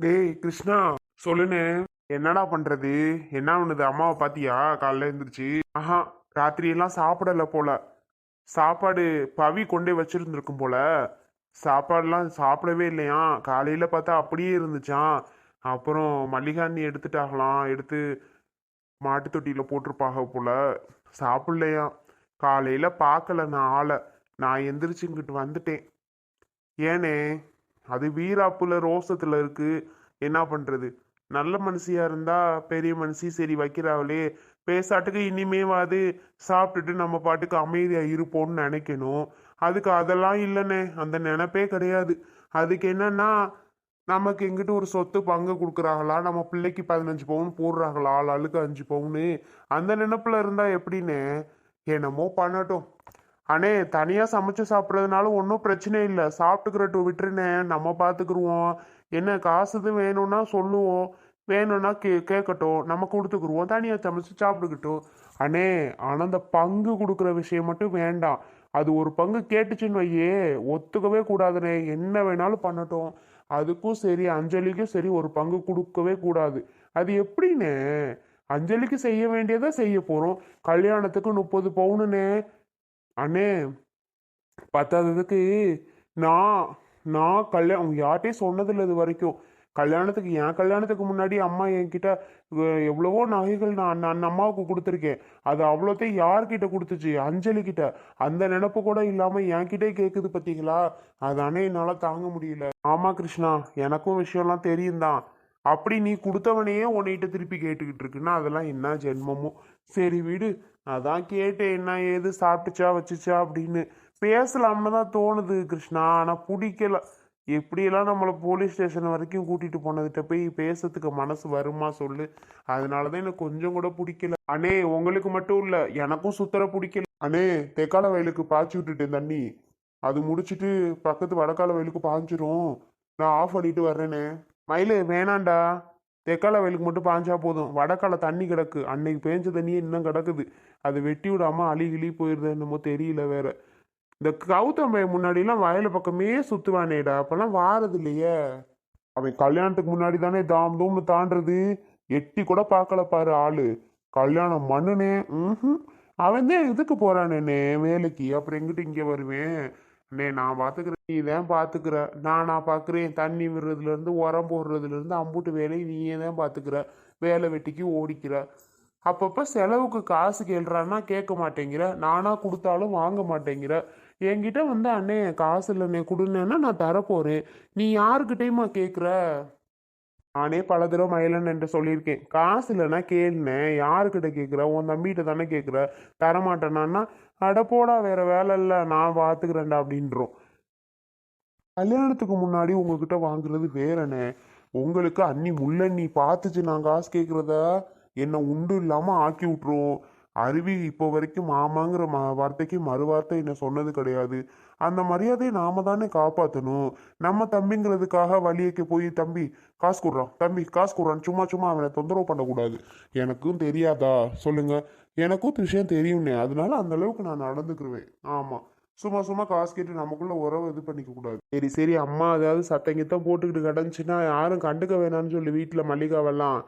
டேய் கிருஷ்ணா சொல்லுனே என்னடா பண்றது? என்ன ஒண்ணுது அம்மாவை பாத்தியா? காலைல எழுந்திரிச்சு. ஆஹா ராத்திரி எல்லாம் சாப்பிடல போல. சாப்பாடு பவி கொண்டே வச்சிருந்துருக்கும் போல. சாப்பாடுலாம் சாப்பிடவே இல்லையா? காலையில பார்த்தா அப்படியே இருந்துச்சான் அப்புறம் மல்லிகாண்ணி எடுத்துட்டாகலாம் எடுத்து மாட்டு தொட்டியில போட்டிருப்பாக போல. சாப்பிடலையா? காலையில பார்க்கல நான் ஆளை. நான் எந்திரிச்சுங்கிட்டு வந்துட்டேன். ஏனே? அது வீராப்புல ரோசத்துல இருக்கு. என்ன பண்றது? நல்ல மனுஷியா இருந்தா பெரிய மனுஷி சரி வைக்கிறாங்களே பேசாட்டுக்கு இனிமேவாது சாப்பிட்டுட்டு நம்ம பாட்டுக்கு அமைதியா இருப்போம்னு நினைக்கணும். அதுக்கு அதெல்லாம் இல்லைண்ணே. அந்த நினப்பே கிடையாது. அதுக்கு என்னன்னா நமக்கு எங்கிட்ட ஒரு சொத்து பங்கு கொடுக்குறாங்களா? நம்ம பிள்ளைக்கு பதினஞ்சு பவுன் போடுறாங்களா? ஆள் ஆளுக்கு அஞ்சு பவுனு. அந்த நினப்பில் இருந்தா எப்படின்னு என்னமோ பண்ணட்டும். அண்ணே தனியாக சமைச்சு சாப்பிட்றதுனால ஒன்றும் பிரச்சனை இல்லை. சாப்பிட்டுக்கிறட்டும் விட்டுருனே நம்ம பார்த்துக்குருவோம் என்ன காசு இது வேணும்னா சொல்லுவோம். வேணும்னா கே கேட்கட்டும். நம்ம கொடுத்துக்குருவோம். தனியாக சமைச்சு சாப்பிட்டுக்கிட்டோம். அண்ணே ஆனால் அந்த பங்கு கொடுக்குற விஷயம் மட்டும் வேண்டாம். அது ஒரு பங்கு கேட்டுச்சுன்னு வையே ஒத்துக்கவே கூடாதுண்ணே என்ன வேணாலும் பண்ணட்டும். அதுக்கும் சரி அஞ்சலிக்கும் சரி ஒரு பங்கு கொடுக்கவே கூடாது. அது எப்படிண்ணே அஞ்சலிக்கு செய்ய வேண்டியதை செய்ய போகிறோம் கல்யாணத்துக்கு முப்பது பவுனுண்ணே அண்ணே பத்தாததுக்கு நான் நான் கல்யாணம் யார்கிட்டையும் சொன்னதில்லை இது வரைக்கும். கல்யாணத்துக்கு என் கல்யாணத்துக்கு முன்னாடி அம்மா என்கிட்ட எவ்வளவோ நகைகள் நான் நான் அம்மாவுக்கு கொடுத்துருக்கேன். அது அவ்வளோத்தையும் யார்கிட்ட கொடுத்துச்சு? அஞ்சலி கிட்ட. அந்த நினப்பு கூட இல்லாமல் என்கிட்டே கேட்குது பார்த்தீங்களா அதானே என்னால் தாங்க முடியல. ஆமா கிருஷ்ணா எனக்கும் விஷயம்லாம் தெரியும் தான் அப்படி நீ கொடுத்தவனையே உன்னைகிட்ட திருப்பி கேட்டுக்கிட்டு இருக்குன்னா அதெல்லாம் என்ன ஜென்மமோ? சரி விடு. அதான் கேட்டேன் என்ன ஏது சாப்பிட்டுச்சா வச்சுச்சா அப்படின்னு. பேசலாம்னு தான் தோணுது கிருஷ்ணா. ஆனால் பிடிக்கல. எப்படியெல்லாம் நம்மளை போலீஸ் ஸ்டேஷன் வரைக்கும் கூட்டிகிட்டு போனதுகிட்ட போய் பேசுறதுக்கு மனசு வருமா சொல்லு. அதனால தான் எனக்கு கொஞ்சம் கூட பிடிக்கல. அண்ணே உங்களுக்கு மட்டும் இல்லை எனக்கும் சுத்தர பிடிக்கல. அண்ணே தெக்கால வயலுக்கு பாய்ச்சி விட்டுட்டேன் தண்ணி. அது முடிச்சுட்டு பக்கத்து வடக்கால வயலுக்கு பாய்ஞ்சிரும். நான் ஆஃப் பண்ணிட்டு வர்றேனே. மயிலு வேணாண்டா. தெக்கால வயலுக்கு மட்டும் பாஞ்சா போதும். வடக்கால தண்ணி கிடக்கு. அன்னைக்கு பேஞ்ச தண்ணியே இன்னும் கிடக்குது. அது வெட்டி விடாம அழி கிளி போயிருது என்னமோ தெரியல வேற. இந்த கௌதம் முன்னாடிலாம் வயல் பக்கமே சுத்துவானேடா. அப்பெல்லாம் வாரது இல்லையே அவன் கல்யாணத்துக்கு முன்னாடி தானே தாம் தூம்னு தாண்டது எட்டி கூட பார்க்கல பாரு ஆளு. கல்யாணம் மண்ணுனே ம் அவன் தான் இதுக்கு போறானேனே வேலைக்கு? அப்புறம் எங்கிட்ட இங்கே வருவேன்? அண்ணே நான் பார்த்துக்கிறேன் நீ தான் பார்த்துக்கிற நான் நான் பார்க்குறேன் தண்ணி விடுறதுலேருந்து உரம் போடுறதுலேருந்து அம்புட்டு வேலையை நீயே தான் பார்த்துக்கிற வேலை வெட்டிக்கு ஓடிக்கிற. அப்பப்போ செலவுக்கு காசு கேள்றான்னா கேட்க மாட்டேங்கிற. நானாக கொடுத்தாலும் வாங்க மாட்டேங்கிற. என்கிட்ட வந்து அண்ணே காசு இல்லைண்ணே கொடுன்னேன்னா நான் தரப்போறேன். நீ யாருக்கிட்டையுமா கேட்குற நானே பல தடவை மயிலன் என்று சொல்லியிருக்கேன். காசு இல்லைன்னா கேளுனேன் யாருக்கிட்ட கேட்குற? உன் தம்பிகிட்ட தானே கேட்குற? தரமாட்டேனான்னா அட போடா வேற வேலை இல்லை. நான் பார்த்துக்கிறேன்டா அப்படின்றோம். கல்யாணத்துக்கு முன்னாடி உங்ககிட்ட வாங்குறது வேறண்ணே. உங்களுக்கு அண்ணி முள்ளண்ணி பார்த்துச்சு. நான் காசு கேட்குறத. என்னை உண்டு இல்லாமல் ஆக்கி விட்ரும் அருவி இப்போ வரைக்கும் மாமாங்கிற ம வார்த்தைக்கு மறு வார்த்தை என்ன சொன்னது கிடையாது. அந்த மரியாதையை நாம தானே காப்பாற்றணும் நம்ம தம்பிங்கிறதுக்காக வழியக்கு போய் தம்பி காசு கொடுறான் தம்பி காசு கொடுறான் சும்மா சும்மா அவனை தொந்தரவு பண்ணக்கூடாது. எனக்கும் தெரியாதா? சொல்லுங்க. எனக்கும் விஷயம் தெரியும்னே. அதனால அந்த அளவுக்கு நான் நடந்துக்கிருவேன். ஆமாம் சும்மா சும்மா காசு கேட்டு நமக்குள்ள உறவு இது பண்ணிக்க கூடாது. சரி சரி அம்மா ஏதாவது சத்தங்கித்தான் போட்டுக்கிட்டு கிடந்துச்சுன்னா யாரும் கண்டுக்க வேணாம்னு சொல்லி வீட்டில் மல்லிகாவெல்லாம்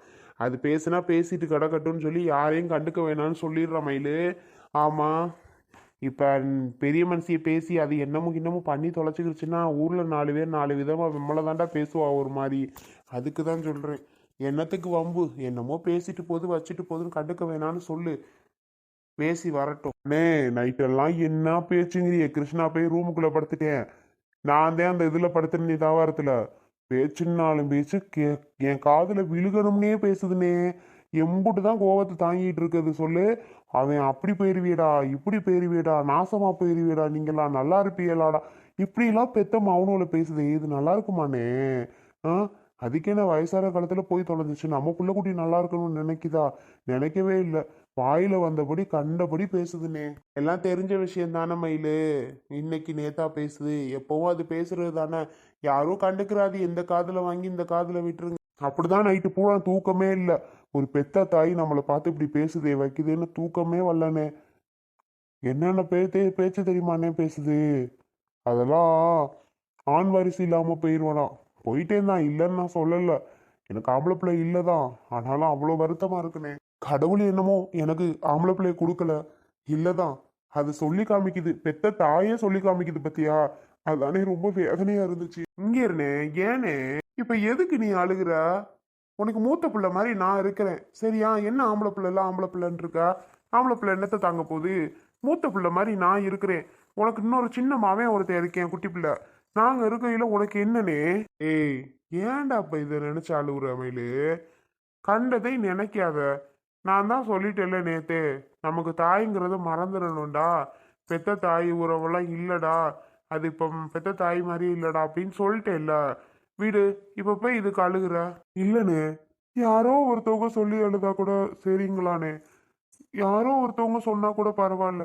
அது பேசுனா பேசிட்டு கிடக்கட்டும்னு சொல்லி யாரையும் கண்டுக்க வேணாம்னு சொல்லிடுற மயிலு. ஆமாம் இப்போ பெரிய மனுஷியை பேசி அது என்னமோ இன்னமும் பண்ணி தொலைச்சிக்கிடுச்சுன்னா ஊரில் நாலு பேர் நாலு விதமாக விம்மலை தாண்டா பேசுவா ஒரு மாதிரி அதுக்கு தான் சொல்கிறேன் என்னத்துக்கு வம்பு? என்னமோ பேசிட்டு போது வச்சுட்டு போதுன்னு கண்டுக்க வேணாம்னு சொல்லு. பேசி வரட்டும். அண்ணே நைட்டெல்லாம் என்ன பேச்சுங்கிறிய? கிருஷ்ணா போய் ரூமுக்குள்ளே படுத்துட்டேன். நான் தான் அந்த இதில் படுத்துருந்தேன் தாவாரத்தில் பேச்சுன்னாலும் பேச்சு கே என் காதில் விழுகணும்னே பேசுதுனே. எம்புட்டு தான் கோவத்தை தாங்கிட்டு இருக்கிறது சொல்லு. அவன் அப்படி போயிருவியடா இப்படி போயிருவியடா நாசமாக போயிருவியடா நீங்களாம் நல்லா இருப்பீங்களாடா. இப்படிலாம் பெத்த மௌனோல பேசுதே இது நல்லா இருக்குமானே ஆ? அதுக்கே என்ன வயசான காலத்தில் போய் தொலைஞ்சிச்சு நம்ம பிள்ளை குட்டி நல்லா இருக்கணும்னு நினைக்குதா? நினைக்கவே இல்லை. வாயில வந்தபடி கண்டபடி பேசுதுனே. எல்லாம் தெரிஞ்ச விஷயம் தானே மயிலு. இன்னைக்கு நேத்தா பேசுது. எப்பவும் அது பேசுறது தானே. யாரும் கண்டுக்கிறாது. எந்த காதுல வாங்கி இந்த காதுல விட்டுருங்க. அப்படிதான் நைட்டு பூரா தூக்கமே இல்லை. ஒரு பெத்த தாய் நம்மளை பார்த்து இப்படி பேசுதே வைக்குதுன்னு தூக்கமே வரலனே. என்னென்ன பேத்தே பேச்சு தெரியுமாண்ணே பேசுது. அதெல்லாம் ஆண் வாரிசு இல்லாம போயிடுவானா போயிட்டே தான். இல்லைன்னு நான் சொல்லல. எனக்கு ஆம்பளை பிள்ளை இல்லைதான். ஆனாலும் அவ்வளோ வருத்தமா இருக்குனே. கடவுள் என்னமோ எனக்கு ஆம்பளை பிள்ளைய கொடுக்கல. இல்லதான். அது சொல்லி காமிக்குது. பெத்த தாயே சொல்லி காமிக்குது பத்தியா? அதானே ரொம்ப வேதனையா இருந்துச்சு. இங்க இருனே ஏனே? இப்ப எதுக்கு நீ அழுகுற? உனக்கு மூத்த பிள்ளை மாதிரி நான் இருக்கிறேன். சரியா? என்ன ஆம்பளை பிள்ளை எல்லாம் ஆம்பளை பிள்ளைன்னு இருக்கா? ஆம்பளை பிள்ளை என்னத்தை தாங்க போகுது? மூத்த பிள்ளை மாதிரி நான் இருக்கிறேன். உனக்கு இன்னொரு சின்ன மாவன் ஒருத்தன் இருக்கேன் குட்டி பிள்ளை. நாங்க இருக்கையில உனக்கு என்னனே? ஏய் ஏன்டா இப்ப இதை நினைச்சு அழுகுற மயிலு? கண்டதை நினைக்காத. நான் தான் சொல்லிட்டேன்ல நேத்து. நமக்கு தாய்ங்கிறத மறந்துடணும்டா. பெத்த தாய் உறவெல்லாம் இல்லடா. அது இப்போ பெத்த தாய் மாதிரி இல்லடா அப்படின்னு சொல்லிட்டேன்ல. வீடு இப்போ போய் இதுக்கு அழுகுற இல்லனே. யாரோ ஒருத்தவங்க சொல்லி அழுதா கூட சரிங்களானே. யாரோ ஒருத்தவங்க சொன்னா கூட பரவாயில்ல.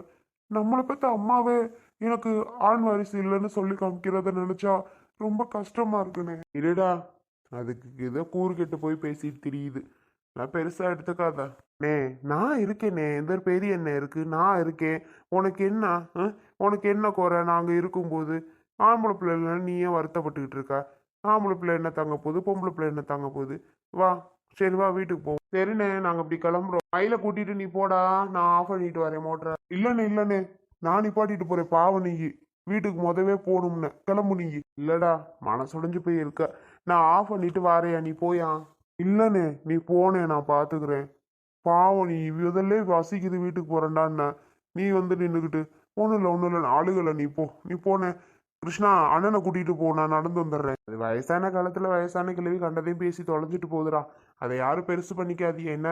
நம்மளை பத்த அம்மாவே எனக்கு ஆண் வாரிசு இல்லைன்னு சொல்லி காமிக்கிறத நினைச்சா ரொம்ப கஷ்டமா இருக்குனே. இருடா. அதுக்கு ஏதோ கூறு கெட்டு போய் பேசிட்டு தெரியுது. நான் பெருசா எடுத்துக்காத. நே நான் இருக்கேனே. எந்த பெரிய என்ன இருக்கு. நான் இருக்கேன். உனக்கு என்ன? ஆ? உனக்கு என்ன குறை? நாங்கள் இருக்கும்போது ஆம்பளை பிள்ளை நீ ஏன் வருத்தப்பட்டுக்கிட்டு இருக்க? ஆம்பளை பிள்ளை என்ன தாங்க போகுது? பொம்பளை பிள்ளை என்ன தாங்க போகுது? வா சரி வா வீட்டுக்கு போவோம். சரிண்ணே நாங்க இப்படி கிளம்புறோம். மயில கூட்டிட்டு நீ போடா. நான் ஆஃப் பண்ணிட்டு வரேன் மோட்டரை. இல்லண்ணே இல்லண்ணே. நான் நிப்பாட்டிட்டு போறேன். பாவம் நீ. வீட்டுக்கு முதவே போகணும்னு. கிளம்பு நீ. இல்லடா மனசுடைஞ்சு போய் இருக்க நான் ஆஃப் பண்ணிட்டு வாரேன். நீ போயா? இல்லைண்ணே நீ போனே நான் பார்த்துக்கிறேன் பாவம் நீ முதல்ல வசிக்குது வீட்டுக்கு போறேன்டான்ன நீ வந்து நின்றுக்கிட்டு ஒன்றும் இல்லை ஒன்றும் இல்லை ஆளுகளை நீ போ. நீ போனே. கிருஷ்ணா அண்ணனை கூட்டிகிட்டு போ நான் நடந்து வந்துடுறேன். அது வயசான காலத்தில் வயசான கிழவி கண்டதையும் பேசி தொலைஞ்சிட்டு போகுதுடா. அதை யாரும் பெருசு பண்ணிக்காதீங்க என்ன?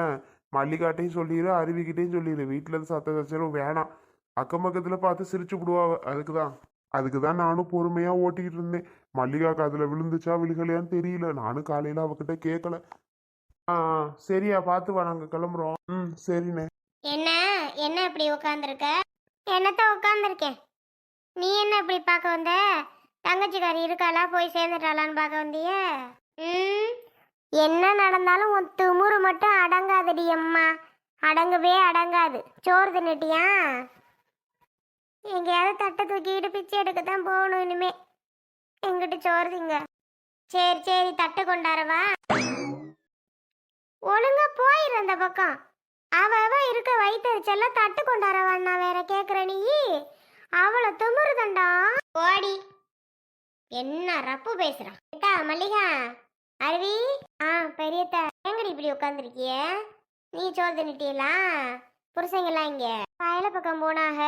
மல்லிகாட்டையும் சொல்லிடு அருவிக்கிட்டையும் சொல்லிடு வீட்டில் இருந்து சத்த சச்சரும் வேணாம். அக்கம் பக்கத்தில் பார்த்து சிரிச்சு விடுவா அதுக்கு தான் அதுக்கு தான் நானும் பொறுமையாக ஓட்டிக்கிட்டு இருந்தேன். மல்லிகாக்கு அதில் விழுந்துச்சா விழுகலையான்னு தெரியல. நானும் காலையில் அவகிட்ட கேட்கல ஆ சரியா பார்த்து வா நாங்கள் கிளம்புறோம். ம் சரிண்ணே. என்ன என்ன இப்படி உட்காந்துருக்க என்னத்த உட்காந்துருக்கேன் நீ என்ன இப்படி பார்க்க வந்த? தங்கச்சிக்காரி இருக்காளா? போய் சேர்ந்துட்டாளான்னு பார்க்க வந்திய? ம் என்ன நடந்தாலும் உன் துமுறு மட்டும் அடங்காதடி அம்மா. அடங்கவே அடங்காது. சோறு தின்னுட்டியா? எங்கேயாவது தட்டை தூக்கிட்டு பிச்சை எடுக்க தான் போகணும் இனிமே. எங்கிட்ட சோறு திங்க சரி சரி தட்டை கொண்டாரவா ஒழுங்கா போயிரு அந்த பக்கம். அவ அவ இருக்க வயிற்றுச்செல்லாம் தட்டு கொண்டாரவான் நான் வேற கேக்குற நீ. அவளை துமுறுதண்டா ஓடி என்ன ரப்பு பேசுறான் மல்லிகா. அருவி? ஆ பெரியத்த. எங்கடி இப்படி உட்காந்துருக்கிய நீ சோறு தின்னுட்டீங்களா புருஷங்கெல்லாம் இங்க வயல பக்கம் போனாக.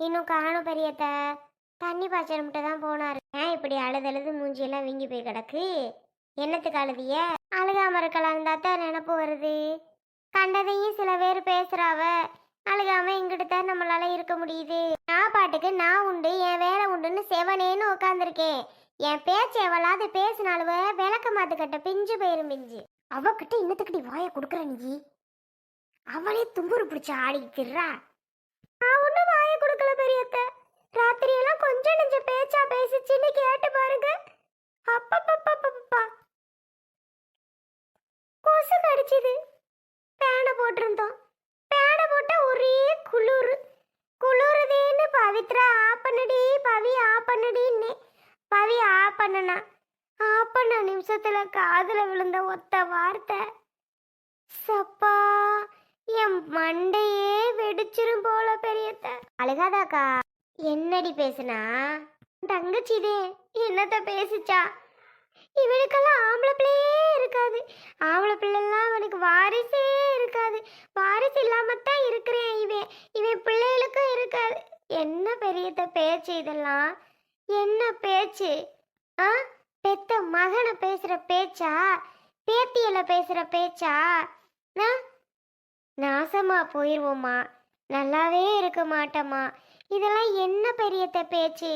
இன்னும் காணும் பெரியத்த. தண்ணி பாய்ச்சலும்ட்டு தான் போனாரு. ஏன் இப்படி அழுதழுது மூஞ்சியெல்லாம் வீங்கி போய் கிடக்கு? என்னத்துக்கு அழுதிய? அழுகாம இருக்கலாம் தான் நினப்பு வருது. கண்டதையும் சில பேர் பேசுறாவ. அழுகாம இங்கிட்டு தான் நம்மளால இருக்க முடியுது. நான் பாட்டுக்கு நான் உண்டு என் வேலை உண்டுன்னு செவனேன்னு உட்காந்துருக்கேன் என் பேச்சு எவளாவது பேசினாலுவ விளக்க மாத்துக்கிட்ட பிஞ்சு போயிரும் பிஞ்சு. அவகிட்ட இன்னத்துக்கிட்டி வாய கொடுக்குற நீ? அவளே தும்புரு பிடிச்சா ஆடிக்கிறா நான் ஒன்றும் வாய கொடுக்கல பெரியத்த. ராத்திரி எல்லாம் கொஞ்சம் நெஞ்ச பேச்சா பேசிச்சுன்னு கேட்டு பாருங்க. அப்பப்பப்பப்பப்பா. கொசு கடிச்சிது. பேனை போட்டிருந்தோம். பேனை போட்டால் ஒரே குளிர். குளிருதேன்னு பவித்ரா ஆ பண்ணுடி பவி ஆ பண்ணுடின்னு. பவி ஆ பண்ணுனா. ஆ பண்ண நிமிஷத்துல காதுல விழுந்த ஒத்த வார்த்தை. சப்பா. என் மண்டையே வெடிச்சிரும் போல பெரியத்த. அழுகாதாக்கா. என்னடி பேசுனா? தங்கச்சிதே என்னத்த பேசிச்சா? இவனுக்கெல்லாம் ஆம்பளை பிள்ளையே இருக்காது. ஆம்பளை பிள்ளைலாம் அவனுக்கு வாரிசே இருக்காது. வாரிசு இல்லாம தான் இருக்கிறேன் இவன். இவன் பிள்ளைகளுக்கும் இருக்காது. என்ன பெரியத்த பேச்சு இதெல்லாம்? என்ன பேச்சு? ஆ? பெத்த மகனை பேசுற பேச்சா? பேத்தியில பேசுற பேச்சா? ஆ? நாசமா போயிருவோமா? நல்லாவே இருக்க மாட்டோமா இதெல்லாம் என்ன பெரியத்த பேச்சு?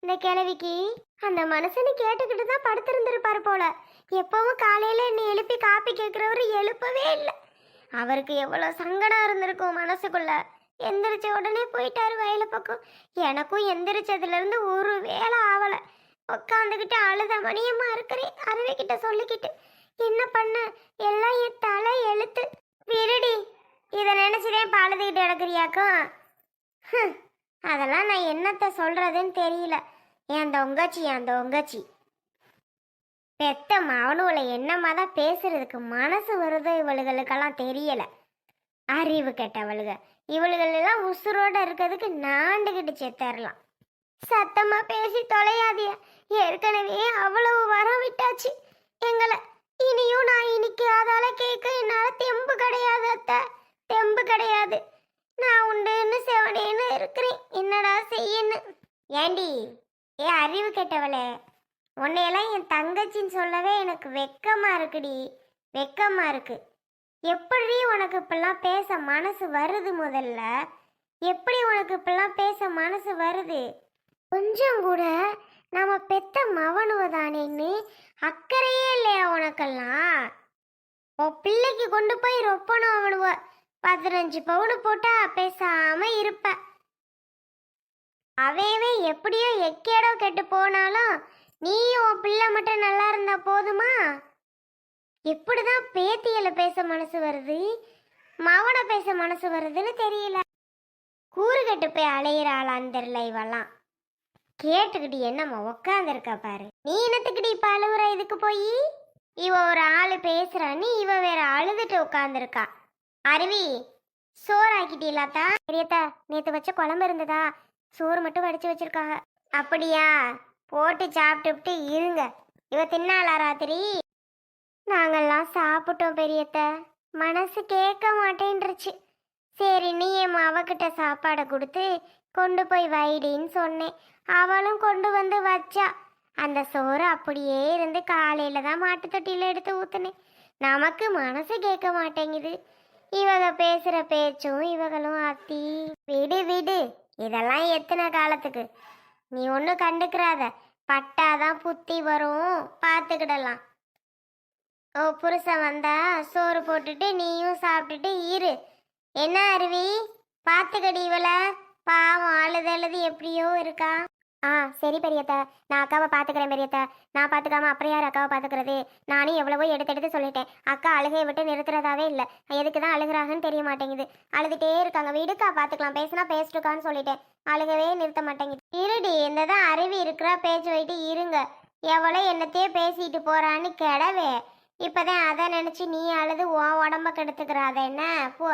இந்த கிழவிக்கு அந்த மனுஷனு கேட்டுக்கிட்டு தான் படுத்திருந்திருப்பாரு போல. எப்பவும் காலையில என்னை எழுப்பி காப்பி கேட்குறவரு எழுப்பவே இல்லை. அவருக்கு எவ்வளோ சங்கடம் இருந்திருக்கும் மனசுக்குள்ள. எந்திரிச்ச உடனே போயிட்டாரு வயல பக்கம். எனக்கும் எந்திரிச்சதுல இருந்து ஒரு வேலை ஆகலை உட்காந்துக்கிட்டு அழுத மணியமா இருக்கிறேன். அருவிக்கிட்ட சொல்லிக்கிட்டு என்ன பண்ண? எல்லாம் என் தலை எழுத்து. விருடி இதை நினைச்சுதே பழுதுகிட்டு அழுதுகிட்டு கிடக்குறியாக்கும் அதெல்லாம் நான் என்னத்தை சொல்றதுன்னு தெரியல. என் தொங்கச்சி என் தொங்கச்சி? பெத்த மவனுவளை என்னமா தான் பேசுறதுக்கு மனசு வருதோ இவளுகளுக்கெல்லாம் தெரியல. அறிவு கெட்டவளுக. இவளுகளெல்லாம் உசுரோட இருக்கிறதுக்கு நாண்டுகிட்டு செத்தரலாம் சத்தமா பேசி தொலையாதிய ஏற்கனவே அவ்வளவு வரம் விட்டாச்சு. எங்களை கிடையாது. நான் உண்டுன்னு செவனேன்னு இருக்கிறேன். என்னடா செய்யன்னு? ஏண்டி ஏ அறிவு கெட்டவளே. உன்னையெல்லாம் என் தங்கச்சின்னு சொல்லவே எனக்கு வெக்கமா இருக்குடி. வெக்கமா இருக்கு. எப்படி உனக்கு இப்பெல்லாம் பேச மனசு வருது முதல்ல? எப்படி உனக்கு இப்பெல்லாம் பேச மனசு வருது? கொஞ்சம் கூட நாம பெத்த மவனுவதானேன்னு அக்கறையே இல்லையா உனக்கெல்லாம்? உன் பிள்ளைக்கு கொண்டு போய் ரொப்பணும் அவனுவ. பதினஞ்சு பவுனு போட்டா பேசாம இருப்ப. அவையவே எப்படியோ எக்கேடோ கெட்டு போனாலும் நீயும் உன் பிள்ளை மட்டும் நல்லா இருந்தா போதுமா? எப்படிதான் பேத்தியில பேச மனசு வருது? மவனை பேச மனசு வருதுன்னு தெரியல. கூறு கெட்டு போய் அலையிற ஆளான்னு தெரியல இவெல்லாம். கேட்டுக்கிட்டு என்னம்மா உக்காந்துருக்கா பாரு. நீ என்னத்துக்கிட்டு இப்ப அழுகுற இதுக்கு போய்? இவ ஒரு ஆளு பேசுறான்னு இவ வேற அழுதுட்டு உட்காந்துருக்கா அருவி சோறு ஆக்கிட்டீங்களாத்தா பெரியத்தா நேற்று வச்ச குழம்பு இருந்ததா? சோறு மட்டும் வடிச்சு வச்சிருக்காங்க. அப்படியா? போட்டு சாப்பிட்டுவிட்டு இருங்க. இவ தின்னாளா ராத்திரி? நாங்கள்லாம் சாப்பிட்டோம் பெரியத்த மனசு கேட்க மாட்டேன்ருச்சு சரி நீ என் அவகிட்ட சாப்பாடை கொடுத்து கொண்டு போய் வைடின்னு சொன்னேன். அவளும் கொண்டு வந்து வச்சா. அந்த சோறு அப்படியே இருந்து காலையில தான் மாட்டு தொட்டியில் எடுத்து ஊத்துனேன். நமக்கு மனசு கேட்க மாட்டேங்குது. இவங்க பேசுற பேச்சும் இவங்களும் அத்தி விடு விடு. இதெல்லாம் எத்தனை காலத்துக்கு? நீ ஒன்றும் கண்டுக்கிறாத. பட்டாதான் புத்தி வரும். பார்த்துக்கிடலாம் ஓ புருஷன் வந்தா சோறு போட்டுட்டு நீயும் சாப்பிட்டுட்டு இரு. என்ன அருவி? பார்த்துக்கடி இவளை. பாவம் அழுது அழுது எப்படியோ இருக்கா. ஆ சரி பெரியத்த. நான் அக்காவை பார்த்துக்கிறேன் பெரியத்த. நான் பார்த்துக்காம அப்புறம் யார் அக்காவை பார்த்துக்கிறது நானும் எவ்வளவோ எடுத்து எடுத்து சொல்லிட்டேன். அக்கா அழுகையை விட்டு நிறுத்துறதாவே இல்லை. எதுக்கு தான் அழுகுறாங்கன்னு தெரிய மாட்டேங்குது. அழுதுகிட்டே இருக்காங்க. விடுக்கா பார்த்துக்கலாம் பேசினா பேசிட்டுக்கான்னு சொல்லிட்டேன். அழுகவே நிறுத்த மாட்டேங்குது. இருடி இந்த தான் அருவி இருக்கிற பேச்சு வைட்டு இருங்க. எவ்வளோ என்னத்தையே பேசிட்டு போறான்னு கிடவே. இப்போதான் அதை நினச்சி நீ அழுது உன் உடம்ப கெடுத்துக்கிறாத என்ன? போ.